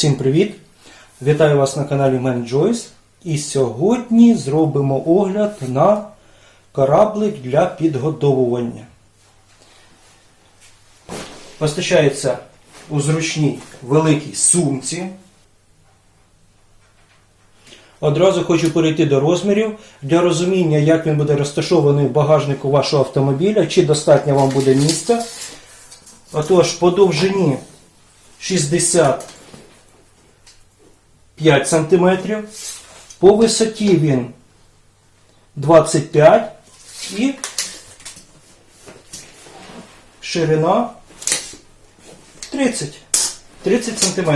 Всім привіт! Вітаю вас на каналі Man Joyce. І сьогодні зробимо огляд на кораблик для підгодовування. Постачається у зручній великій сумці. Одразу хочу перейти до розмірів для розуміння, як він буде розташований в багажнику вашого автомобіля, чи достатньо вам буде місця. Отож, по довжині 65 см. По висоті він 25 і ширина 30 30 см.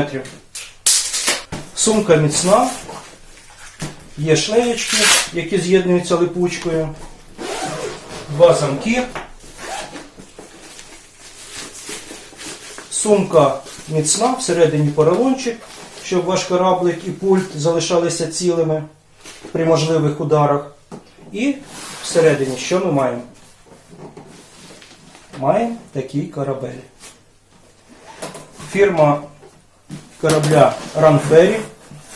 Сумка міцна. Є шлеєчки, які з'єднуються липучкою. Два замки. Сумка міцна, всередині поролончик, щоб ваш кораблик і пульт залишалися цілими при можливих ударах. І всередині що ми маємо? Маємо такий корабель. Фірма корабля Ранфері.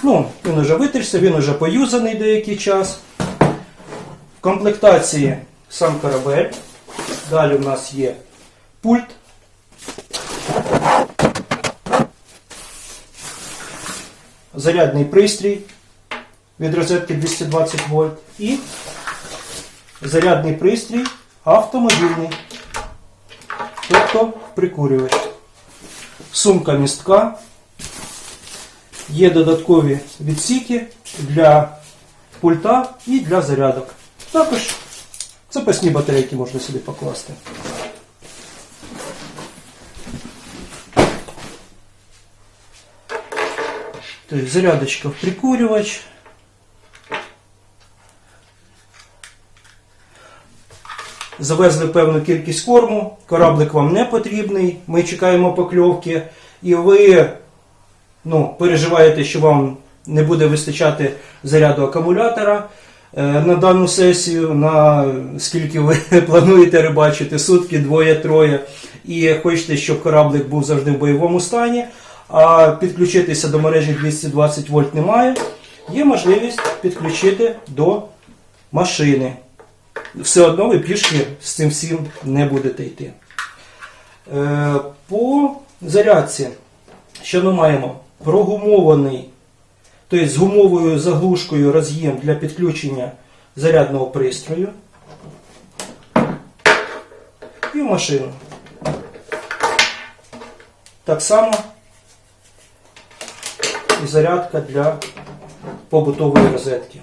Ну, він уже витерся, він уже поюзаний деякий час. В комплектації сам корабель. Далі у нас є пульт. Зарядний пристрій від розетки 220 вольт і зарядний пристрій автомобільний, тобто прикурювач. Сумка містка. Є додаткові відсіки для пульта і для зарядок. Також запасні батарейки можна сюди покласти. Тобто зарядочка в прикурювач. Завезли певну кількість корму, кораблик вам не потрібний, ми чекаємо покльовки, і ви ну, переживаєте, що вам не буде вистачати заряду акумулятора е, на дану сесію, на скільки ви плануєте рибачити, сутки, двоє-троє, і хочете, щоб кораблик був завжди в бойовому стані а підключитися до мережі 220 вольт немає, є можливість підключити до машини. Все одно ви пішки з цим всім не будете йти. Е, По зарядці, що ми маємо? Прогумований, тобто з гумовою заглушкою роз'єм для підключення зарядного пристрою і в машину. Так само і зарядка для побутової розетки.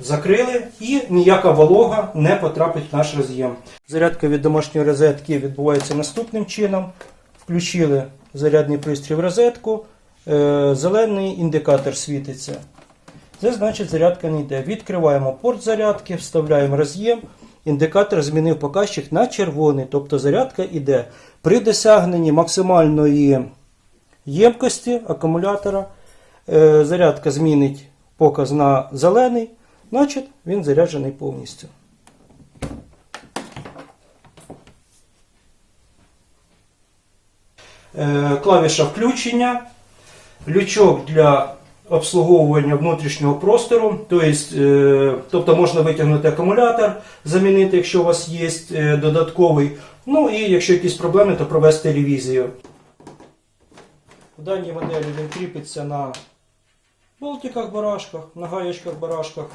Закрили і ніяка волога не потрапить в наш роз'єм. Зарядка від домашньої розетки відбувається наступним чином. Включили зарядний пристрій в розетку, е, зелений індикатор світиться. Це значить зарядка не йде. Відкриваємо порт зарядки, вставляємо роз'єм. Індикатор змінив показчик на червоний, тобто зарядка йде. При досягненні максимальної ємкості акумулятора. Е, Зарядка змінить показ на зелений, значить він заряджений повністю. Е, Клавіша включення, лючок для обслуговування внутрішнього простору, тобто, е, тобто можна витягнути акумулятор, замінити, якщо у вас є додатковий. Ну і якщо якісь проблеми, то провести ревізію. В даній моделі він кріпиться на болтиках барашках, на гаєчках барашках.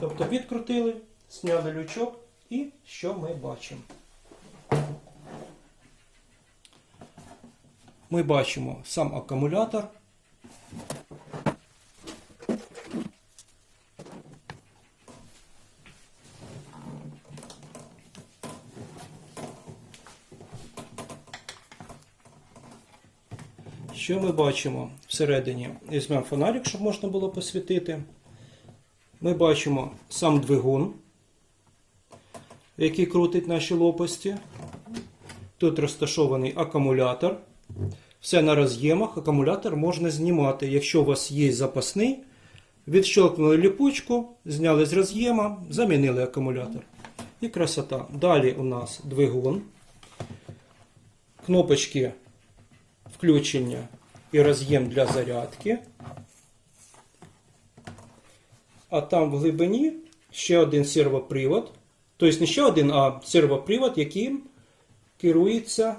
Тобто відкрутили, зняли лючок і що ми бачимо? Ми бачимо сам акумулятор. Що ми бачимо всередині? Візьмемо фонарик, щоб можна було посвітити. Ми бачимо сам двигун, який крутить наші лопасті. Тут розташований акумулятор. Все на роз'ємах. Акумулятор можна знімати. Якщо у вас є запасний, відщелкнули ліпучку, зняли з роз'єма, замінили акумулятор. І красота. Далі у нас двигун, кнопочки включення і роз'єм для зарядки. А там в глибині ще один сервопривод. Тобто не ще один, а сервопривод, яким керується.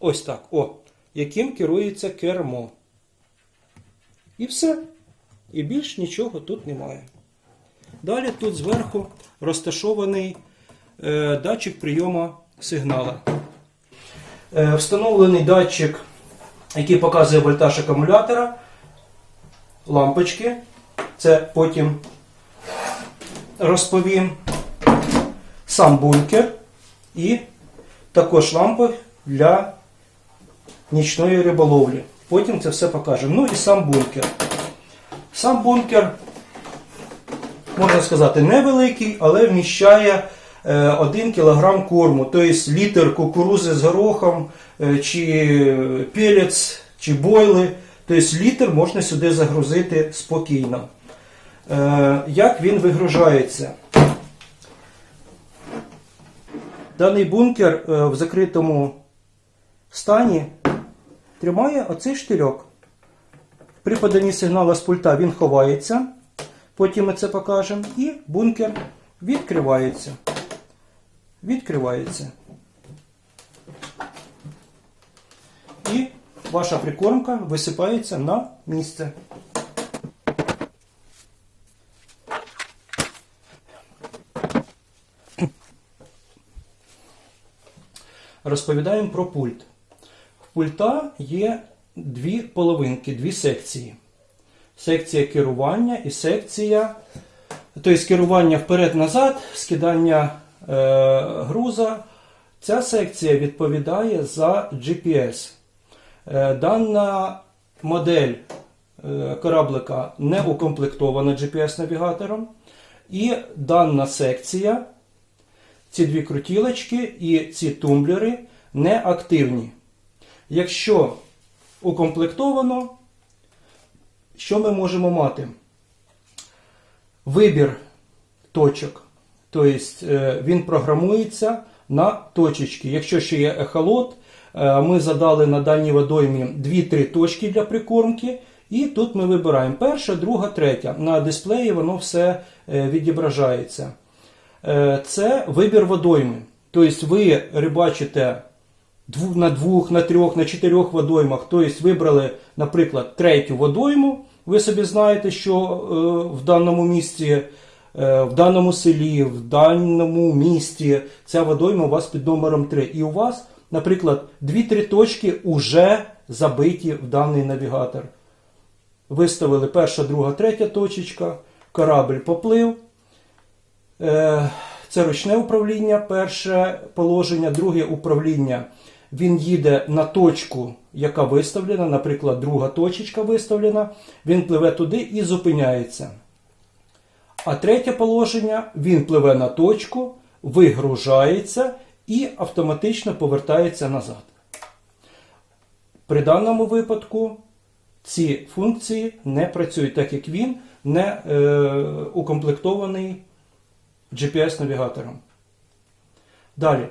Ось так. О, яким керується кермо. І все. І більш нічого тут немає. Далі тут зверху розташований е, датчик прийому сигнала. Е, встановлений датчик, який показує вольтаж акумулятора, лампочки. Це потім розповім. Сам бункер і також лампи для нічної риболовлі. Потім це все покажемо. Ну і сам бункер. Сам бункер, можна сказати, невеликий, але вміщає 1 кг корму, тобто літр кукурузи з горохом, е, чи пелець, чи бойли. Тобто літр можна сюди загрузити спокійно. Е, Як він вигружається? Даний бункер е, в закритому стані тримає оцей штирьок. При поданні сигналу з пульта він ховається, потім ми це покажемо, і бункер відкривається. Відкривається. І ваша прикормка висипається на місце. Розповідаємо про пульт. В пульта є дві половинки, дві секції. Секція керування і секція, тобто керування вперед-назад, скидання груза. Ця секція відповідає за GPS. Е, дана модель е, кораблика не укомплектована GPS-навігатором. І дана секція, ці дві крутілочки і ці тумблери не активні. Якщо укомплектовано, що ми можемо мати? Вибір точок. Тобто е, він програмується на точечки. Якщо ще є ехолот, е, ми задали на даній водоймі 2-3 точки для прикормки. І тут ми вибираємо перша, друга, третя. На дисплеї воно все е, відображається. Це вибір водойми. Тобто ви рибачите на двох, на трьох, на чотирьох водоймах. Тобто вибрали, наприклад, третю водойму. Ви собі знаєте, що в даному місці, в даному селі, в даному місті ця водойма у вас під номером 3. І у вас, наприклад, 2-3 точки вже забиті в даний навігатор. Виставили перша, друга, третя точечка, корабль поплив. Е, Це ручне управління, перше положення, друге управління. Він їде на точку, яка виставлена, наприклад, друга точечка виставлена, він пливе туди і зупиняється. А третє положення, він пливе на точку, вигружається і автоматично повертається назад. При даному випадку ці функції не працюють, так як він не е, укомплектований GPS-навігатором. Далі.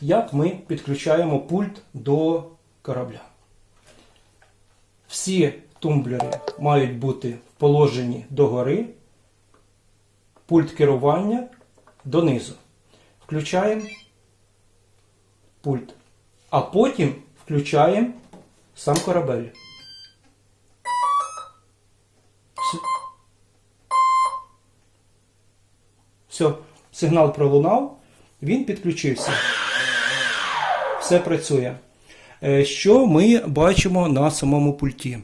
Як ми підключаємо пульт до корабля? Всі тумблери мають бути в положенні догори, пульт керування донизу. Включаємо пульт. А потім включаємо сам корабель. Все. Все, сигнал пролунав, він підключився. Все працює. Е, Що ми бачимо на самому пульті?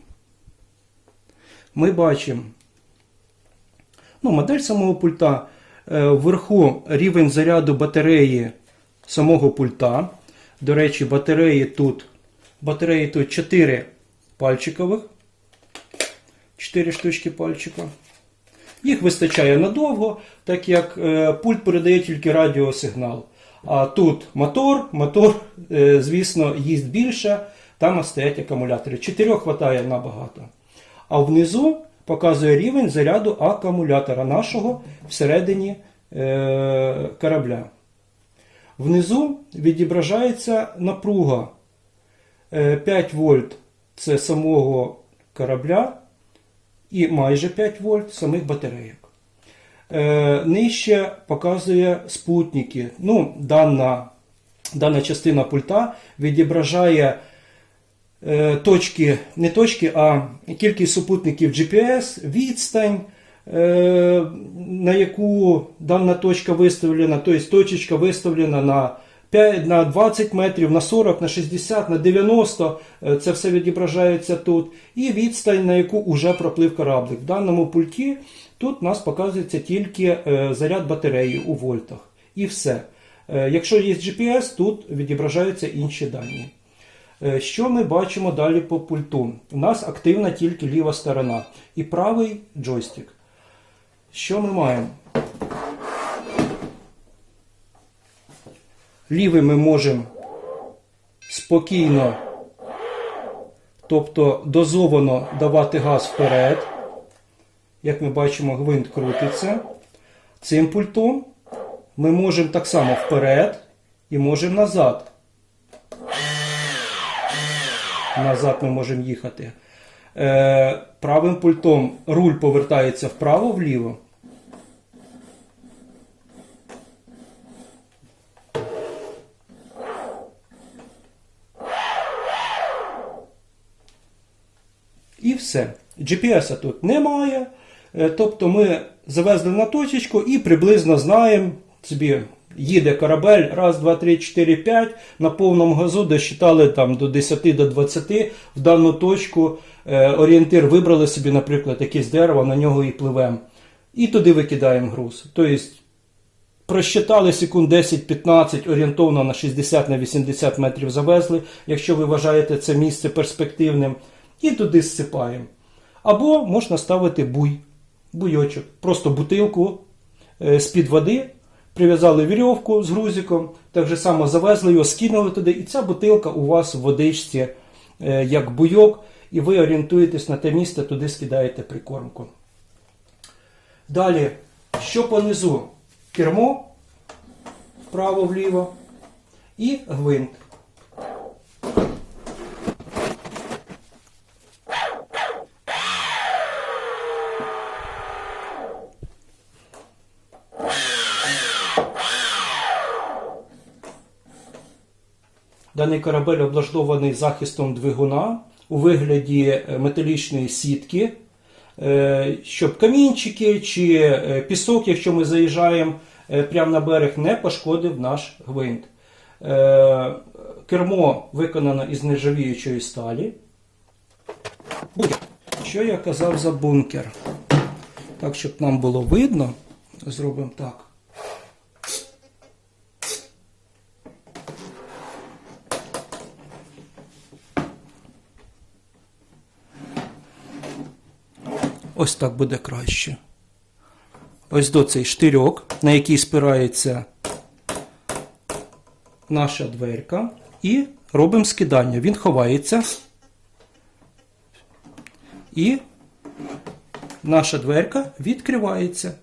Ми бачимо ну, модель самого пульта. Е, Вверху рівень заряду батареї самого пульта. До речі, батареї тут, батареї тут 4 пальчикових. 4 штучки пальчика. Їх вистачає надовго, так як е, пульт передає тільки радіосигнал. А тут мотор, мотор, е, звісно, їсть більше, там стоять акумулятори. Чотирьох вистачає набагато. А внизу показує рівень заряду акумулятора нашого всередині е, корабля. Внизу відображається напруга Е, 5 вольт це самого корабля і майже 5 вольт самих батарейок. Е, Нижче показує спутники. Ну, дана, дана частина пульта відображає е, точки, не точки, а кількість супутників GPS, відстань, е, на яку дана точка виставлена, тобто точечка виставлена на 5, на 20 метрів, на 40, на 60, на 90, е, це все відображається тут. І відстань, на яку вже проплив кораблик. В даному пульті тут у нас показується тільки е, заряд батареї у вольтах. І все. Е, Якщо є GPS, тут відображаються інші дані. Е, Що ми бачимо далі по пульту? У нас активна тільки ліва сторона і правий джойстик. Що ми маємо? Лівий ми можемо спокійно, тобто дозовано давати газ вперед. Як ми бачимо, гвинт крутиться. Цим пультом ми можемо так само вперед і можемо назад. Назад ми можемо їхати. Е, правим пультом руль повертається вправо-вліво. І все. GPS тут немає. Е, Тобто ми завезли на точечку і приблизно знаємо собі. Їде корабель, раз, два, три, чотири, п'ять. На повному газу досчитали там до 10 до 20 в дану точку. Е, орієнтир вибрали собі, наприклад, якесь дерево, на нього і пливемо. І туди викидаємо груз. Тобто просчитали секунд 10-15, орієнтовно на 60 на 80 метрів завезли, якщо ви вважаєте це місце перспективним, і туди зсипаємо. Або можна ставити буй, буйочок, просто бутилку е, з-під води, прив'язали вірьовку з грузиком, так же само завезли його, скинули туди, і ця бутилка у вас в водичці е, як буйок, і ви орієнтуєтесь на те місце, туди скидаєте прикормку. Далі, що понизу? Кермо вправо-вліво і гвинт. Даний корабель облаштований захистом двигуна у вигляді е, металічної сітки, е, щоб камінчики чи е, пісок, якщо ми заїжджаємо прямо на берег, не пошкодив наш гвинт. Кермо виконано із нержавіючої сталі. Що я казав за бункер? Так, щоб нам було видно, зробимо так. Ось так буде краще. Ось до цей штирьок, на який спирається наша дверка. І робимо скидання. Він ховається. І наша дверка відкривається.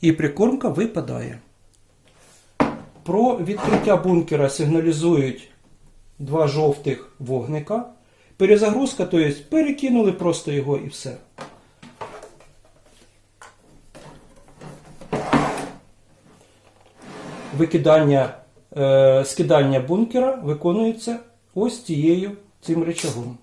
І прикормка випадає. Про відкриття бункера сигналізують два жовтих вогника. Перезагрузка, то є перекинули просто його і все. Викидання, е, скидання бункера виконується ось цією цим речагом.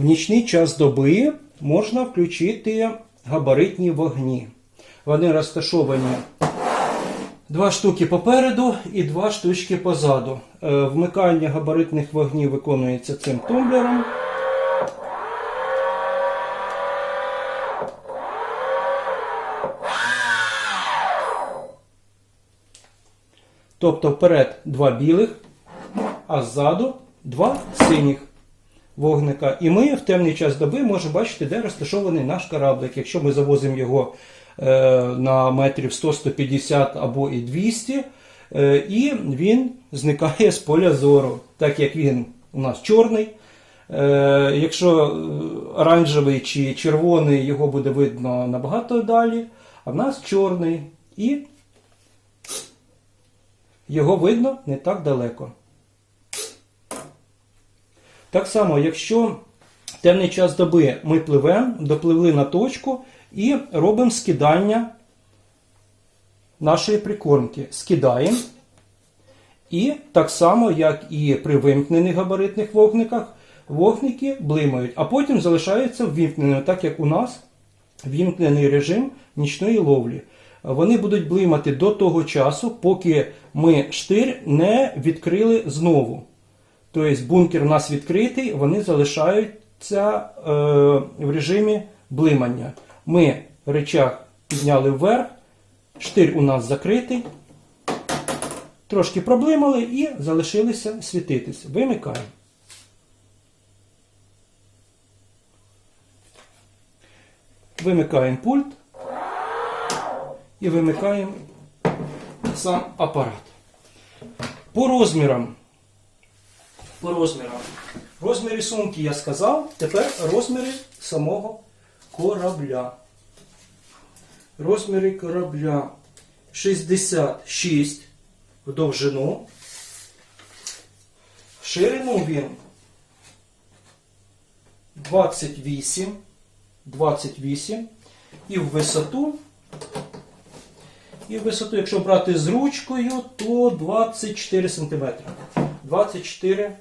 В нічний час доби можна включити габаритні вогні. Вони розташовані два штуки попереду і два штучки позаду. Е, Вмикання габаритних вогнів виконується цим тумблером. Тобто вперед два білих, а ззаду два синіх. Вогника. І ми в темний час доби можемо бачити, де розташований наш кораблик. Якщо ми завозимо його е, на метрів 100-150 або і 200, е, і він зникає з поля зору, так як він у нас чорний. Е, якщо оранжевий чи червоний, його буде видно набагато далі, а в нас чорний і його видно не так далеко. Так само, якщо темний час доби ми пливемо, допливли на точку і робимо скидання нашої прикормки. Скидаємо. І так само, як і при вимкнених габаритних вогниках, вогники блимають, а потім залишаються ввімкненими, так як у нас вімкнений режим нічної ловлі. Вони будуть блимати до того часу, поки ми штир не відкрили знову. Тобто бункер у нас відкритий, вони залишаються е, в режимі блимання. Ми речах підняли вверх, штир у нас закритий, трошки проблимали і залишилися світитись. Вимикаємо. Вимикаємо пульт і вимикаємо сам апарат. По розмірам. По розмірам. Розміри сумки я сказав. Тепер розміри самого корабля. Розміри корабля 66 в довжину. Ширину він 28, 28 і в висоту. І в висоту, якщо брати з ручкою, то 24 см. 24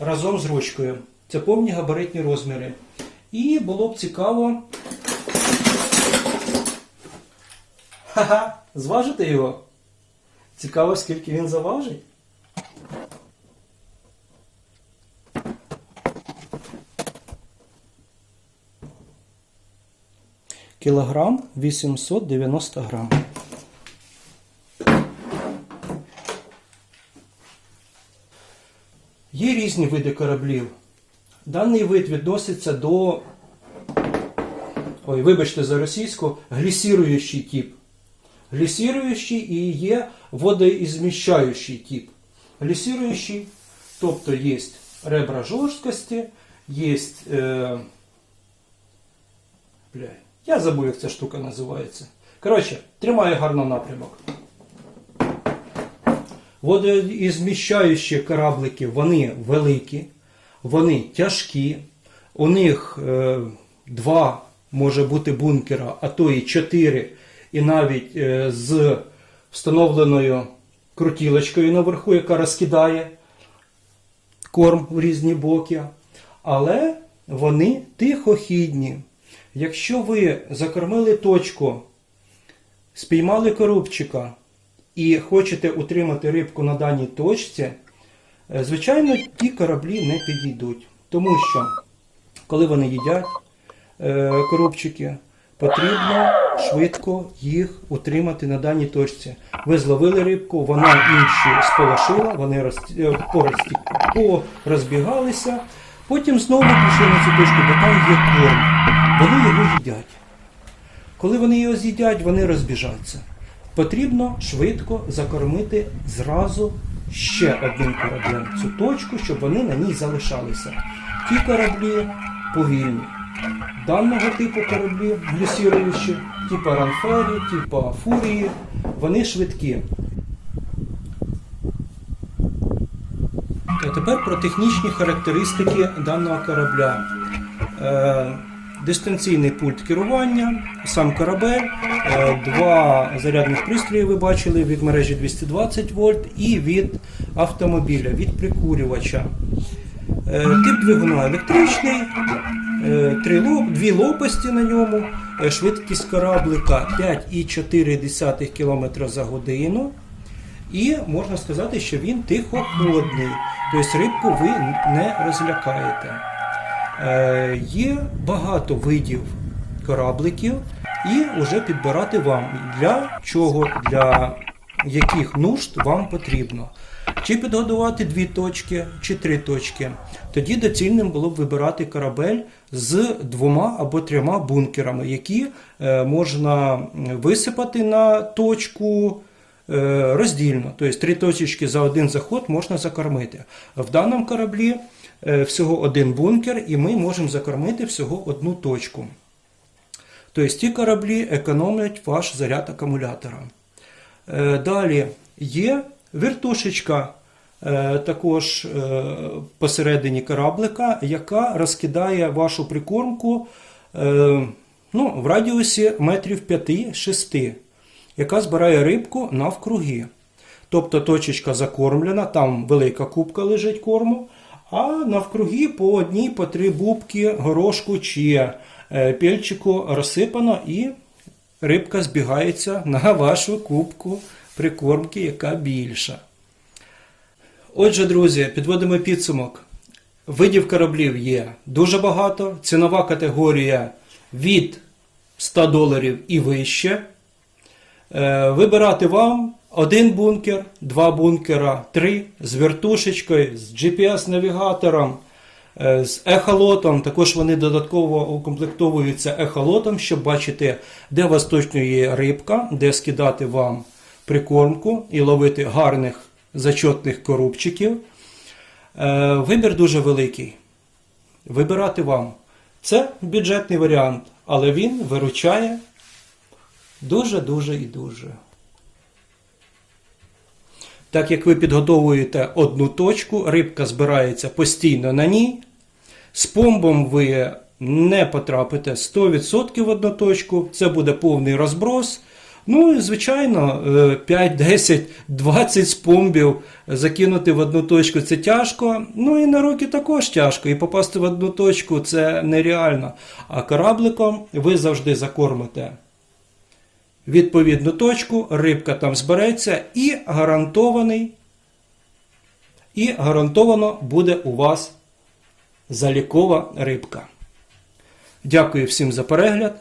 разом з ручкою. Це повні габаритні розміри. І було б цікаво. Ха-ха, зважити його. Цікаво, скільки він заважить. Кілограм 890 грам. Є різні види кораблів. Даний вид відноситься до, ой, вибачте за російську, глісіруючий тип. Глісіруючий і є водоізміщаючий тип. Глісіруючий, тобто є ребра жорсткості, є. Е, бля, я забув, як ця штука називається. Коротше, тримає гарно напрямок. Водоізміщаючі кораблики, вони великі, вони тяжкі, у них е, два може бути бункера, а то і чотири, і навіть е, з встановленою крутілочкою наверху, яка розкидає корм в різні боки. Але вони тихохідні. Якщо ви закормили точку, спіймали коробчика, і хочете утримати рибку на даній точці, е, звичайно, ті кораблі не підійдуть. Тому що, коли вони їдять е, коробчики, потрібно швидко їх утримати на даній точці. Ви зловили рибку, вона інші сполошила, вони е, порозбігалися, потім знову пішли на цю точку, бо там є корм. Вони його їдять. Коли вони його з'їдять, вони розбіжаться. Потрібно швидко закормити зразу ще одним кораблем цю точку, щоб вони на ній залишалися. Ті кораблі повільні. Даного типу кораблі глюсіруючі, типу ранфері, типу фурії, вони швидкі. А тепер про технічні характеристики даного корабля. Дистанційний пульт керування, сам корабель, е, два зарядних пристрої ви бачили від мережі 220 вольт і від автомобіля, від прикурювача. Е, Тип двигуна електричний, е, дві лопасті на ньому, швидкість кораблика 5,4 км за годину. І можна сказати, що він тихоходний, тобто рибку ви не розлякаєте. Е, Є багато видів корабликів, і вже підбирати вам для чого, для яких нужд вам потрібно. чи підгодувати дві точки, чи три точки. Тоді доцільним було б вибирати корабель з двома або трьома бункерами, які е, можна висипати на точку е, роздільно. Тобто три точечки за один заход можна закормити. В даному кораблі всього один бункер, і ми можемо закормити всього одну точку. Тобто ті кораблі економлять ваш заряд акумулятора. Е, Далі є вертушечка, е, також е, посередині кораблика, яка розкидає вашу прикормку е, ну, в радіусі метрів 5-6, яка збирає рибку навкруги. Тобто точечка закормлена, там велика кубка лежить корму, а навкруги по одній, по три бубки, горошку чи е, пельчику розсипано і рибка збігається на вашу кубку прикормки, яка більша. Отже, друзі, підводимо підсумок. Видів кораблів є дуже багато. Цінова категорія від 100 доларів і вище. Е, Вибирати вам один бункер, два бункера, три з вертушечкою, з GPS-навігатором, е, з ехолотом. Також вони додатково укомплектовуються ехолотом, щоб бачити, де вас точно є рибка, де скидати вам прикормку і ловити гарних зачотних корубчиків. Е, Вибір дуже великий. Вибирати вам. Це бюджетний варіант, але він виручає дуже-дуже і дуже. Так як ви підготовуєте одну точку, рибка збирається постійно на ній. З помбом ви не потрапите 100% в одну точку, це буде повний розброс. Ну і, звичайно, е, 5, 10, 20 спомбів закинути в одну точку це тяжко. Ну і на руки також тяжко. І попасти в одну точку це нереально. А корабликом ви завжди закормите відповідну точку, рибка там збереться і гарантований, і гарантовано буде у вас залікова рибка. Дякую всім за перегляд.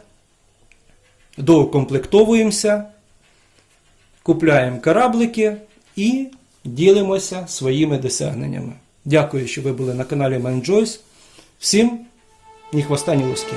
Доукомплектовуємося, купляємо кораблики і ділимося своїми досягненнями. Дякую, що ви були на каналі ManJoyce. Всім ні хвоста, ні луски.